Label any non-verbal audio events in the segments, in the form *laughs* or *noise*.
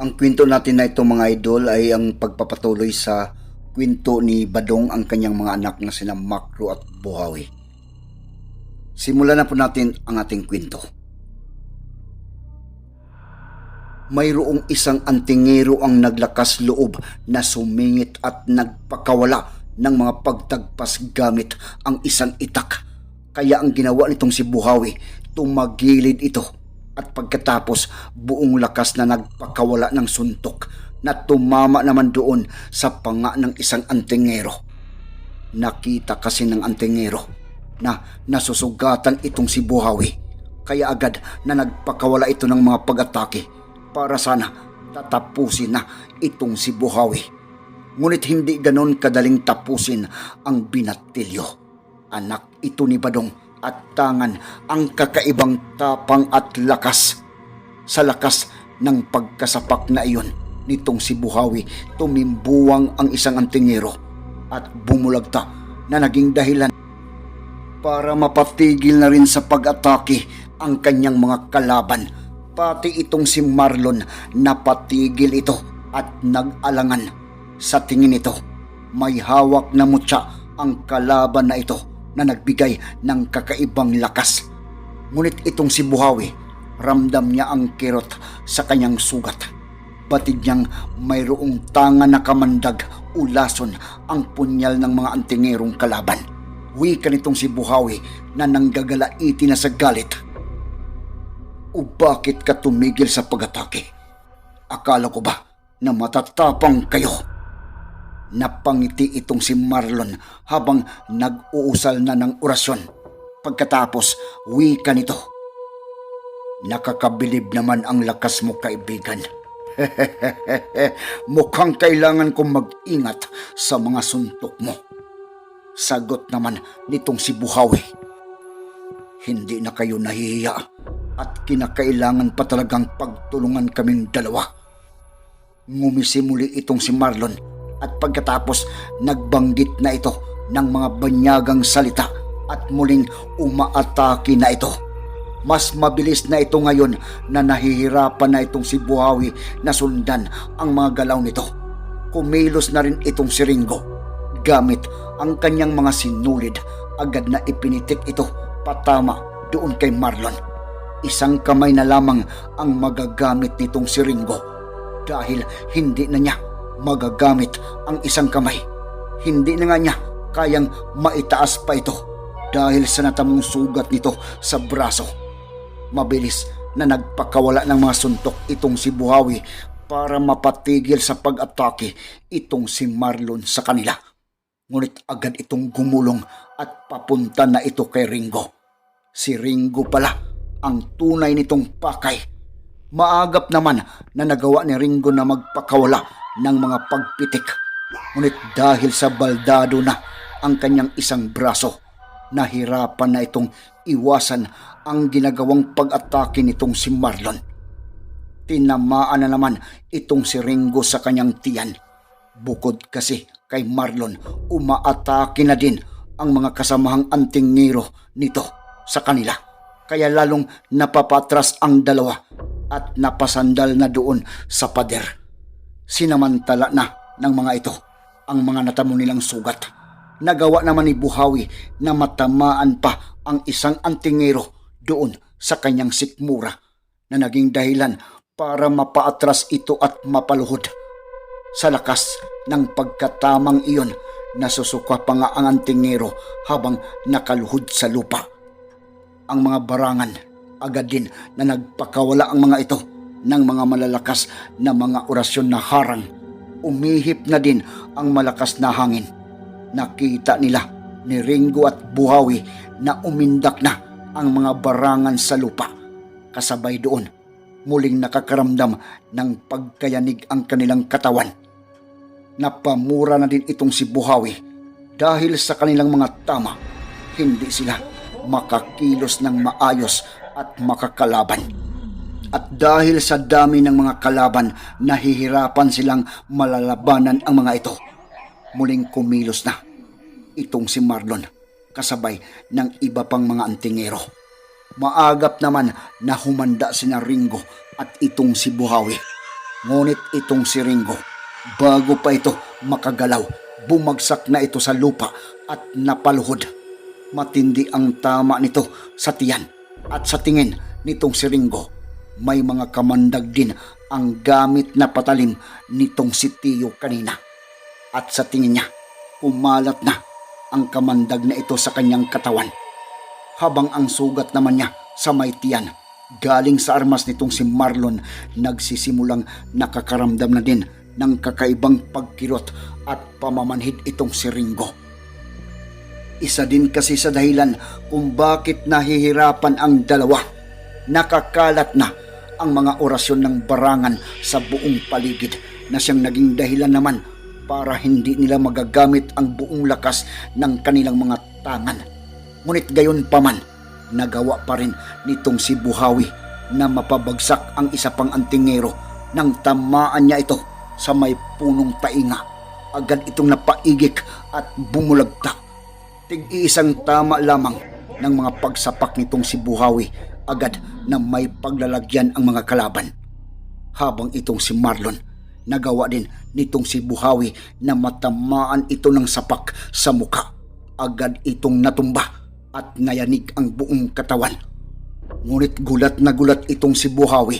Ang kwento natin na ito mga idol ay ang pagpapatuloy sa kwento ni Badong ang kanyang mga anak na sina Makro at Buhawi. Simulan na po natin ang ating kwento. Mayroong isang antingero ang naglakas loob na sumingit at nagpakawala ng mga pagtagpas gamit ang isang itak. Kaya ang ginawa nitong si Buhawi, tumagilid ito at pagkatapos buong lakas na nagpakawala ng suntok na tumama naman doon sa panga ng isang antingero. Nakita kasi ng antingero na nasusugatan itong si Buhawi kaya agad na nagpakawala ito ng mga pag-atake para sana tatapusin na itong si Buhawi. Ngunit hindi ganon kadaling tapusin ang binatilyo. Anak ito ni Badong at tangan ang kakaibang tapang at lakas. Sa lakas ng pagkasapak na iyon nitong si Buhawi, tumimbuwang ang isang antingero at bumulagta na naging dahilan para mapatigil na rin sa pag-atake ang kanyang mga kalaban. Pati itong si Marlon napatigil ito at nag-alangan. Sa tingin nito, may hawak na mutya ang kalaban na ito na nagbigay ng kakaibang lakas. Ngunit itong si Buhawi, ramdam niya ang kirot sa kanyang sugat. Batid niyang mayroong tanga na kamandag ulason ang punyal ng mga antingerong kalaban. Wika nitong si Buhawi na nanggagalaiti na sa galit. O bakit ka tumigil sa pag-atake? Akala ko ba na matatapang kayo? Napangiti itong si Marlon habang nag-uusal na ng orasyon. Pagkatapos, wika nito. Nakakabilib naman ang lakas mo kaibigan. *laughs* Mukhang kailangan kong mag-ingat sa mga suntok mo. Sagot naman nitong si Buhawi. Hindi na kayo nahihiya at kinakailangan pa talagang pagtulungan kaming dalawa. Ngumisi muli itong si Marlon at pagkatapos nagbanggit na ito ng mga banyagang salita at muling umaatake na ito. Mas mabilis na ito ngayon na nahihirapan na itong si Buhawi na sundan ang mga galaw nito. Kumilos na rin itong si Ringo. Gamit ang kanyang mga sinulid, agad na ipinitik ito patama doon kay Marlon. Isang kamay na lamang ang magagamit nitong si Ringo dahil hindi na niya magagamit ang isang kamay. Hindi na nga niya kayang maitaas pa ito dahil sa natamong sugat nito sa braso. Mabilis na nagpakawala ng mga suntok itong si Buhawi para mapatigil sa pag-atake itong si Marlon sa kanila. Ngunit agad itong gumulong at papunta na ito kay Ringo. Si Ringo pala ang tunay nitong pakay. Maagap naman na nagawa ni Ringo na magpakawala ng mga pagpitik. Ngunit dahil sa baldado na ang kanyang isang braso, nahirapan na itong iwasan ang ginagawang pag-atake nitong si Marlon. Tinamaan na naman itong si Ringo sa kanyang tiyan. Bukod kasi kay Marlon, umaatake na din ang mga kasamahang antingero nito sa kanila. Kaya lalong napapatras ang dalawa at napasandal na doon sa pader. Sinamantala na ng mga ito ang mga natamo nilang sugat. Nagawa naman ni Buhawi na matamaan pa ang isang antingero doon sa kanyang sikmura na naging dahilan para mapaatras ito at mapaluhod. Sa lakas ng pagkatamang iyon, nasusuka pa nga ang antingero habang nakaluhod sa lupa. Ang mga barangan agad din na nagpakawala ang mga ito ng mga malalakas na mga orasyon na harang. Umihip na din ang malakas na hangin. Nakita nila ni Ringo at Buhawi na umindak na ang mga barangan sa lupa. Kasabay doon, muling nakakaramdam ng pagkayanig ang kanilang katawan. Napamura na din itong si Buhawi dahil sa kanilang mga tama, hindi sila makakilos ng maayos at makakalaban. At dahil sa dami ng mga kalaban, nahihirapan silang malalabanan ang mga ito. Muling kumilos na itong si Marlon kasabay ng iba pang mga antingero. Maagap naman na humanda si Ringo at itong si Buhawi. Ngunit itong si Ringo, bago pa ito makagalaw, bumagsak na ito sa lupa at napaluhod. Matindi ang tama nito sa tiyan at sa tingin nitong si Ringo. May mga kamandag din ang gamit na patalim nitong si Tiyo kanina. At sa tingin niya, kumalat na ang kamandag na ito sa kanyang katawan habang ang sugat naman niya sa may tiyan. Galing sa armas nitong si Marlon, nagsisimulang nakakaramdam na din ng kakaibang pagkirot at pamamanhid itong si Ringo. Isa din kasi sa dahilan kung bakit nahihirapan ang dalawa. Nakakalat na ang mga orasyon ng barangan sa buong paligid na siyang naging dahilan naman para hindi nila magagamit ang buong lakas ng kanilang mga tangan. Ngunit gayon pa man, nagawa pa rin nitong si Buhawi na mapabagsak ang isa pang antingero nang tamaan niya ito sa may punong tainga. Agad itong napaigik at bumulagta. Tig-iisang tama lamang ng mga pagsapak nitong si Buhawi agad na may paglalagyan ang mga kalaban. Habang itong si Marlon, nagawa din nitong si Buhawi na matamaan ito ng sapak sa muka. Agad itong natumba at nayanig ang buong katawan. Ngunit gulat na gulat itong si Buhawi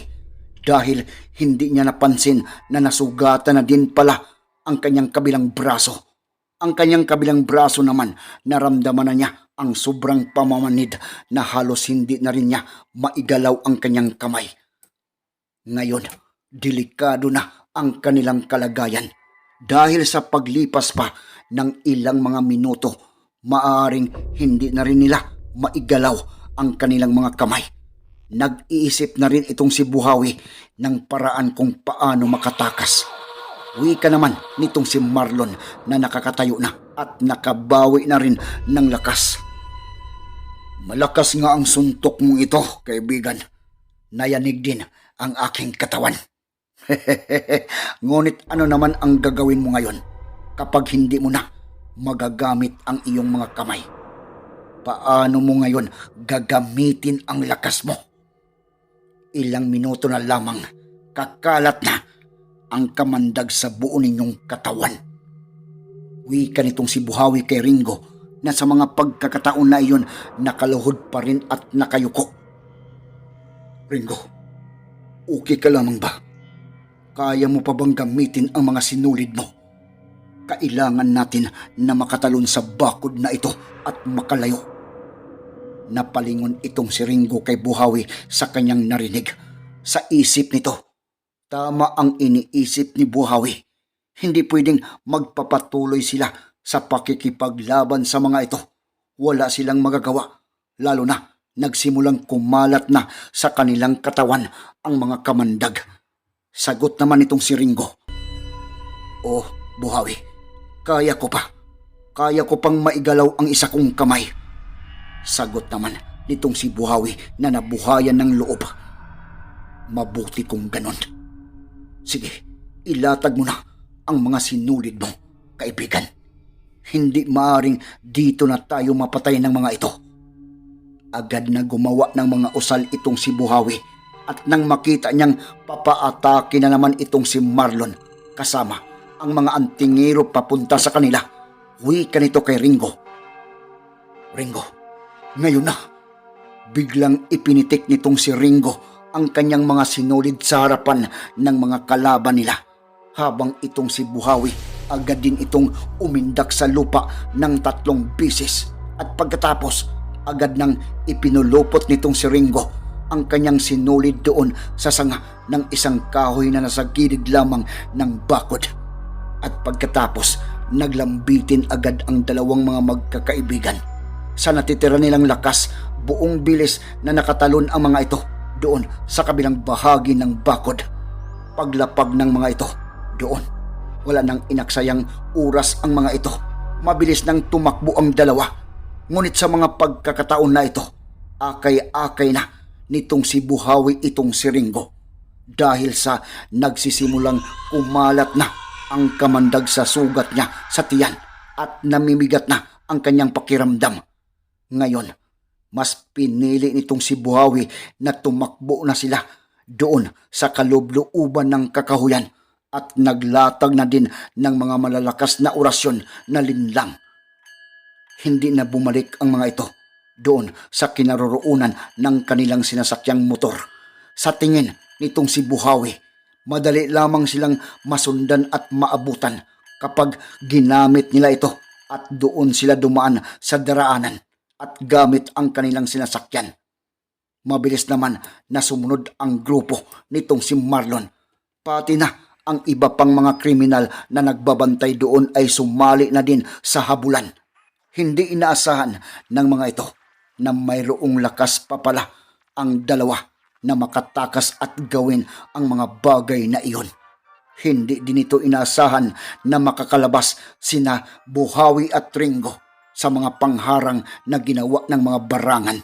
dahil hindi niya napansin na nasugatan na din pala ang kanyang kabilang braso. Ang kanyang kabilang braso naman naramdaman na niya ang sobrang pamamanid na halos hindi na rin niya maigalaw ang kanyang kamay. Ngayon, delikado na ang kanilang kalagayan dahil sa paglipas pa ng ilang mga minuto, maaring hindi na rin nila maigalaw ang kanilang mga kamay. Nag-iisip na rin itong si Buhawi ng paraan kung paano makatakas. Wika naman nitong si Marlon na nakakatayo na at nakabawi na rin ng lakas. Malakas nga ang suntok mong ito, kaibigan. Nayanig din ang aking katawan. *laughs* Ngunit ano naman ang gagawin mo ngayon kapag hindi mo na magagamit ang iyong mga kamay? Paano mo ngayon gagamitin ang lakas mo? Ilang minuto na lamang kakalat na ang kamandag sa buo ninyong katawan. Wika nitong si Buhawi kay Ringo na sa mga pagkakataon na iyon nakaluhod pa rin at nakayuko. Ringo, okay ka lamang ba? Kaya mo pa bang gamitin ang mga sinulid mo? Kailangan natin na makatalon sa bakod na ito at makalayo. Napalingon itong si Ringo kay Buhawi sa kanyang narinig. Sa isip nito, tama ang iniisip ni Buhawi. Hindi pwedeng magpapatuloy sila sa pakikipaglaban sa mga ito. Wala silang magagawa, lalo na nagsimulang kumalat na sa kanilang katawan ang mga kamandag. Sagot naman itong si Ringo. Oh, Buhawi, kaya ko pa. Kaya ko pang maigalaw ang isa kong kamay. Sagot naman nitong si Buhawi na nabuhayan ng loob. Mabuti kung ganon. Sige, ilatag mo na ang mga sinulid mo, kaibigan. Hindi maaring dito na tayo mapatay ng mga ito. Agad na gumawa ng mga usal itong si Buhawi at nang makita niyang papaatake na naman itong si Marlon kasama ang mga antingero papunta sa kanila. Wika nito kay Ringo. Ringo, ngayon na. Biglang ipinitik nitong si Ringo ang kanyang mga sinulid sa harapan ng mga kalaban nila. Habang itong si Buhawi agad din itong umindak sa lupa ng tatlong bisis. At pagkatapos, agad nang ipinulupot nitong si Ringo ang kanyang sinulid doon sa sanga ng isang kahoy na nasa gilid lamang ng bakod. At pagkatapos, naglambitin agad ang dalawang mga magkakaibigan. Sa natitira nilang lakas, buong bilis na nakatalon ang mga ito. Doon sa kabilang bahagi ng bakod. Paglapag ng mga ito doon, wala nang inaksayang oras ang mga ito. Mabilis nang tumakbo ang dalawa. Ngunit sa mga pagkakataon na ito, akay-akay na nitong si Buhawi itong si Ringo. Dahil sa nagsisimulang kumalat na ang kamandag sa sugat niya sa tiyan at namimigat na ang kanyang pakiramdam. Ngayon, mas pinili nitong si Buhawi na tumakbo na sila doon sa kalublooban ng kakahuyan at naglatag na din ng mga malalakas na orasyon na linlang. Hindi na bumalik ang mga ito doon sa kinaroroonan ng kanilang sinasakyang motor. Sa tingin nitong si Buhawi, madali lamang silang masundan at maabutan kapag ginamit nila ito at doon sila dumaan sa daraanan at gamit ang kanilang sinasakyan. Mabilis naman na sumunod ang grupo nitong si Marlon. Pati na ang iba pang mga kriminal na nagbabantay doon ay sumali na din sa habulan. Hindi inaasahan ng mga ito na mayroong lakas pa pala ang dalawa na makatakas at gawin ang mga bagay na iyon. Hindi din ito inaasahan na makakalabas sina Buhawi at Ringo sa mga pangharang na ginawa ng mga barangan.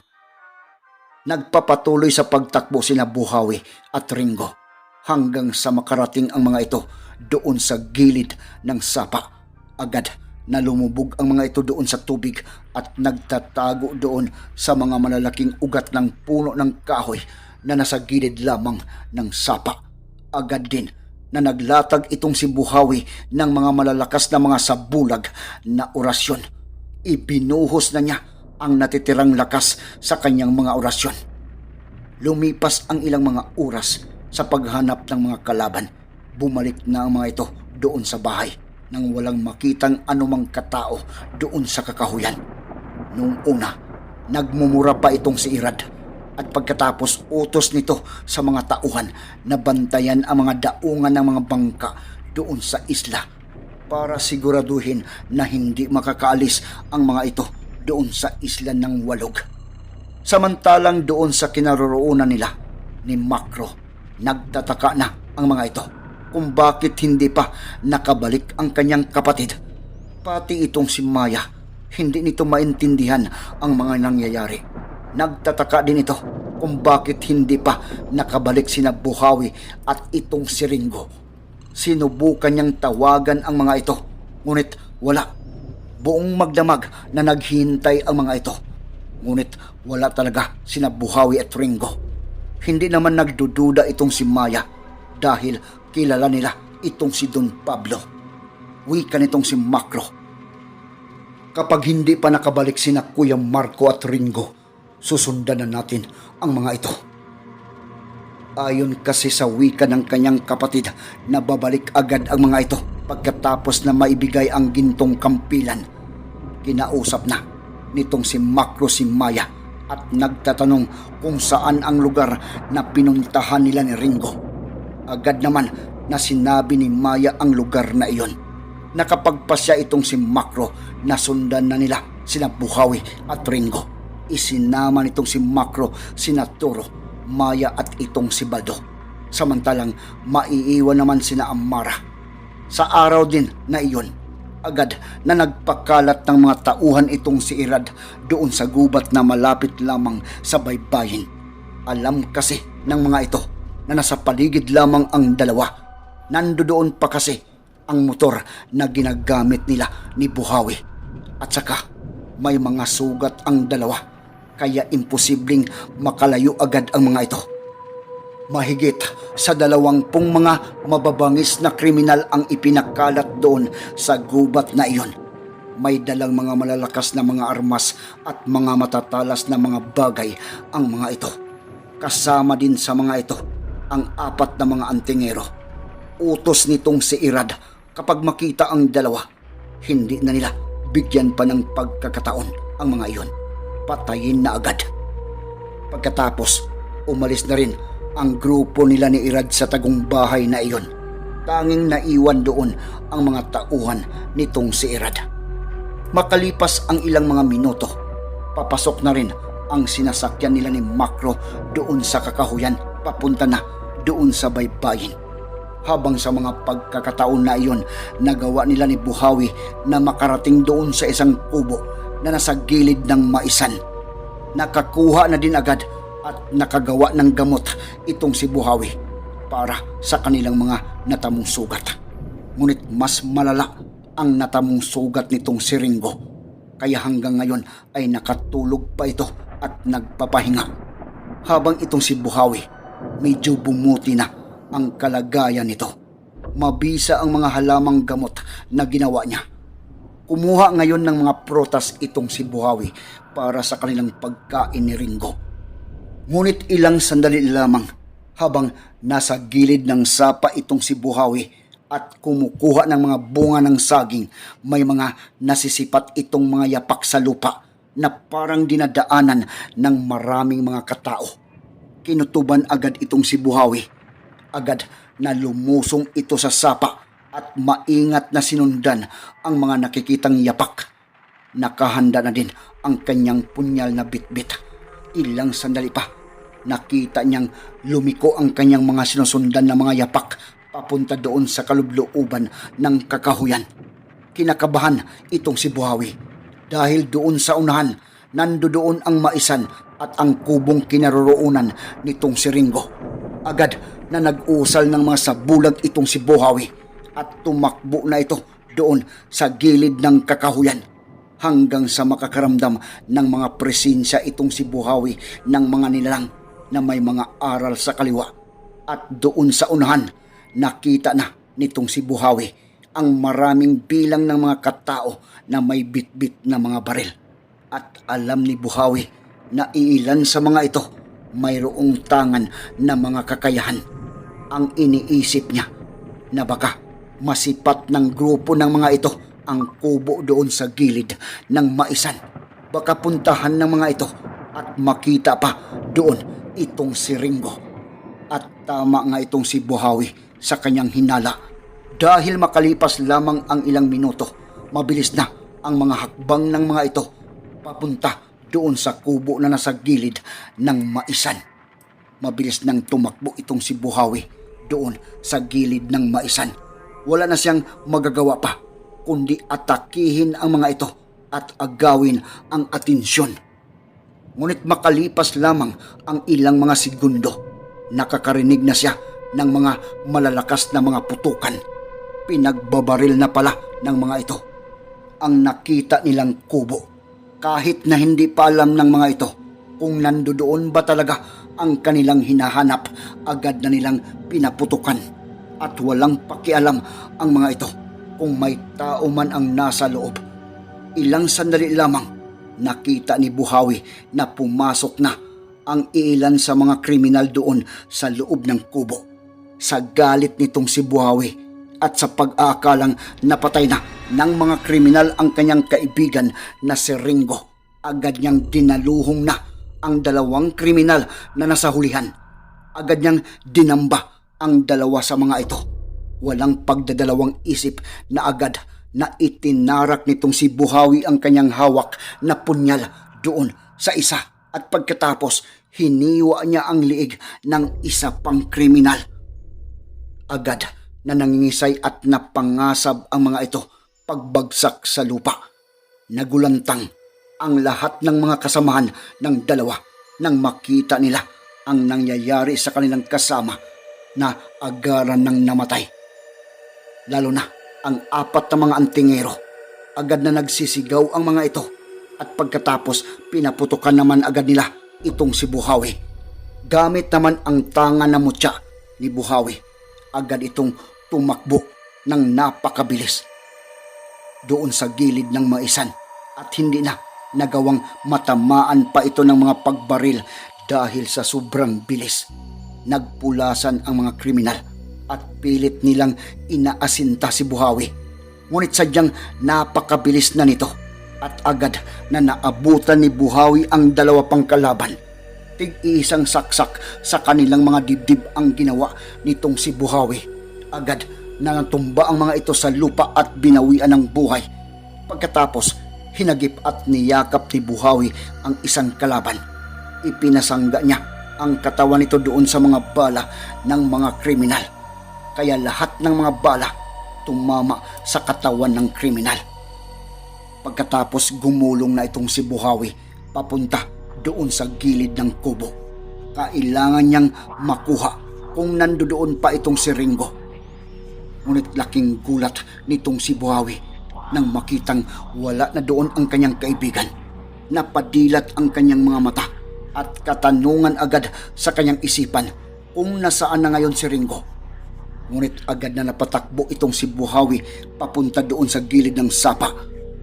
Nagpapatuloy sa pagtakbo sina Buhawi at Ringo hanggang sa makarating ang mga ito doon sa gilid ng sapa. Agad na lumubog ang mga ito doon sa tubig at nagtatago doon sa mga malalaking ugat ng puno ng kahoy na nasa gilid lamang ng sapa. Agad din na naglatag itong si Buhawi ng mga malalakas na mga sabulag na orasyon. Ibinuhos na niya ang natitirang lakas sa kanyang mga orasyon. Lumipas ang ilang mga oras sa paghanap ng mga kalaban. Bumalik na ang mga ito doon sa bahay nang walang makitang anumang katao doon sa kakahuyan. Noong una, nagmumura pa itong si Irad at pagkatapos utos nito sa mga tauhan na bantayan ang mga daungan ng mga bangka doon sa isla para siguraduhin na hindi makakaalis ang mga ito doon sa isla ng Walog. Samantalang doon sa kinaroroonan nila ni Makro, nagtataka na ang mga ito kung bakit hindi pa nakabalik ang kanyang kapatid. Pati itong si Maya, hindi nito maintindihan ang mga nangyayari. Nagtataka din ito kung bakit hindi pa nakabalik sina Buhawi at itong si Ringo. Sinubukan niyang tawagan ang mga ito, ngunit wala. Buong magdamag na naghintay ang mga ito. Ngunit wala talaga sina Buhawi at Ringo. Hindi naman nagdududa itong si Maya dahil kilala nila itong si Don Pablo. Wika nitong si Macro. Kapag hindi pa nakabalik sina Kuya Marco at Ringo, susundan na natin ang mga ito. Ayon kasi sa wika ng kanyang kapatid na babalik agad ang mga ito pagkatapos na maibigay ang gintong kampilan. Kinausap na nitong si Macro si Maya at nagtatanong kung saan ang lugar na pinuntahan nila ni Ringo. Agad naman na sinabi ni Maya ang lugar na iyon. Nakapagpasya itong si Macro na sundan na nila sina Buhawi at Ringo. Isinama nitong si Macro, sina Toro, Maya at itong si Baldo. Samantalang maiiwan naman sina Amara. Sa araw din na iyon, agad na nagpakalat ng mga tauhan itong si Irad doon sa gubat na malapit lamang sa baybayin. Alam kasi ng mga ito na nasa paligid lamang ang dalawa. Nandoon pa kasi ang motor na ginagamit nila ni Buhawi. At saka may mga sugat ang dalawa kaya imposibleng makalayo agad ang mga ito. Mahigit sa dalawampung mga mababangis na kriminal ang ipinakalat doon sa gubat na iyon. May dalang mga malalakas na mga armas at mga matatalas na mga bagay ang mga ito. Kasama din sa mga ito ang apat na mga antingero. Utos nitong si Irad kapag makita ang dalawa, hindi na nila bigyan pa ng pagkakataon ang mga iyon. Patayin na agad. Pagkatapos, umalis na rin ang grupo nila ni Irad sa tagong bahay na iyon. Tanging naiwan doon ang mga tauhan nitong si Irad. Makalipas ang ilang mga minuto, papasok na rin ang sinasakyan nila ni Makro doon sa kakahuyan papunta na doon sa baybayin. Habang sa mga pagkakataon na iyon, nagawa nila ni Buhawi na makarating doon sa isang kubo na nasa gilid ng maisan. Nakakuha na din agad at nakagawa ng gamot itong si Buhawi para sa kanilang mga natamong sugat. Ngunit mas malala ang natamong sugat nitong si Ringo. Kaya hanggang ngayon ay nakatulog pa ito at nagpapahinga. Habang itong si Buhawi, medyo bumuti na ang kalagayan nito. Mabisa ang mga halamang gamot na ginawa niya. Kumuha ngayon ng mga protas itong si Buhawi para sa kanilang pagkain ni Ringo. Ngunit ilang sandali lamang habang nasa gilid ng sapa itong si Buhawi at kumukuha ng mga bunga ng saging, may mga nasisipat itong mga yapak sa lupa na parang dinadaanan ng maraming mga katao. Kinutuban agad itong si Buhawi. Agad na lumusong ito sa sapa at maingat na sinundan ang mga nakikitang yapak. Nakahanda na din ang kanyang punyal na bitbit. Ilang sandali pa, nakita niyang lumiko ang kanyang mga sinusundan na mga yapak papunta doon sa kalublooban ng kakahuyan. Kinakabahan itong si Buhawi dahil doon sa unahan nandoon ang maisan at ang kubong kinaroroonan nitong si Ringo. Agad na nag-usal ng mga sabulag itong si Buhawi at tumakbo na ito doon sa gilid ng kakahuyan hanggang sa makakaramdam ng mga presensya itong si Buhawi ng mga nilalang na may mga aral sa kaliwa. At doon sa unahan, nakita na nitong si Buhawi ang maraming bilang ng mga katao na may bitbit na mga baril. At alam ni Buhawi na iilan sa mga ito mayroong tangan na mga kakayahan. Ang iniisip niya na baka masipat ng grupo ng mga ito ang kubo doon sa gilid ng maisan. Baka puntahan ng mga ito at makita pa doon itong si Ringo. At tama nga itong si Buhawi sa kanyang hinala. Dahil makalipas lamang ang ilang minuto, mabilis na ang mga hakbang ng mga ito papunta doon sa kubo na nasa gilid ng maisan. Mabilis nang tumakbo itong si Buhawi doon sa gilid ng maisan. Wala na siyang magagawa pa kundi atakihin ang mga ito at agawin ang atensyon. Ngunit makalipas lamang ang ilang mga segundo, nakakarinig na siya ng mga malalakas na mga putukan. Pinagbabaril na pala ng mga ito. Ang nakita nilang kubo. Kahit na hindi pa alam ng mga ito kung nandoon ba talaga ang kanilang hinahanap, agad na nilang pinaputukan. At walang pakialam ang mga ito kung may tao man ang nasa loob. Ilang sandali lamang, nakita ni Buhawi na pumasok na ang ilan sa mga kriminal doon sa loob ng kubo. Sa galit nitong si Buhawi at sa pag-aakalang napatay na ng mga kriminal ang kanyang kaibigan na si Ringo, agad niyang dinaluhong na ang dalawang kriminal na nasa hulihan. Agad niyang dinamba ang dalawa sa mga ito walang pagdadalawang isip na agad na itinarak nitong si Buhawi ang kanyang hawak na punyal doon sa isa at pagkatapos hiniwa niya ang liig ng isa pang kriminal. Agad na nangingisay at napangasab ang mga ito pagbagsak sa lupa. Nagulantang ang lahat ng mga kasamahan ng dalawa nang makita nila ang nangyayari sa kanilang kasama na agaran ng namatay lalo na ang apat na mga antingero. Agad na nagsisigaw ang mga ito at pagkatapos pinaputukan naman agad nila itong si Buhawi. Gamit naman ang tanga na mutya ni Buhawi, agad itong tumakbo ng napakabilis. Doon sa gilid ng maisan at hindi na nagawang matamaan pa ito ng mga pagbaril dahil sa sobrang bilis. Nagpulasan ang mga kriminal at pilit nilang inaasinta si Buhawi. Ngunit sadyang napakabilis na nito at agad na naabutan ni Buhawi ang dalawa pang kalaban. Tig-isang saksak sa kanilang mga dibdib ang ginawa nitong si Buhawi. Agad na natumba ang mga ito sa lupa at binawian ng buhay. Pagkatapos, hinagip at niyakap ni Buhawi ang isang kalaban ipinasangga niya ang katawan nito doon sa mga bala ng mga kriminal. Kaya lahat ng mga bala tumama sa katawan ng kriminal. Pagkatapos gumulong na itong si Buhawi papunta doon sa gilid ng kubo. Kailangan niyang makuha kung nandoon pa itong si Ringo. Ngunit laking gulat nitong si Buhawi nang makitang wala na doon ang kanyang kaibigan. Napadilat ang kanyang mga mata at katanungan agad sa kanyang isipan kung nasaan na ngayon si Ringo. Ngunit agad na napatakbo itong si Buhawi papunta doon sa gilid ng sapa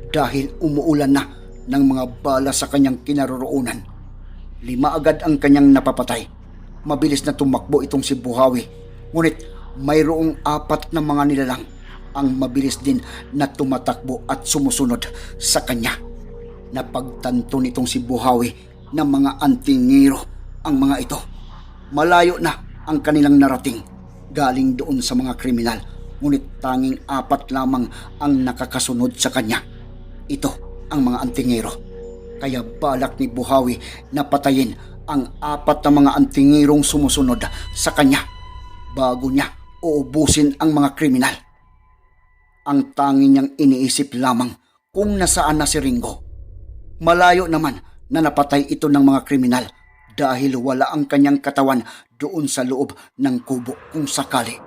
dahil umuulan na ng mga bala sa kanyang kinaroroonan. Lima agad ang kanyang napapatay. Mabilis na tumakbo itong si Buhawi. Ngunit mayroong apat na mga nilalang ang mabilis din na tumatakbo at sumusunod sa kanya. Napagtanto nitong si Buhawi ng mga antingero ang mga ito. Malayo na ang kanilang narating galing doon sa mga kriminal ngunit tanging apat lamang ang nakakasunod sa kanya. Ito ang mga antingero. Kaya balak ni Buhawi na patayin ang apat na mga antingerong sumusunod sa kanya bago niya uubusin ang mga kriminal. Ang tangi niyang iniisip lamang kung nasaan na si Ringo. Malayo naman na napatay ito ng mga kriminal dahil wala ang kanyang katawan doon sa loob ng kubo kung sakali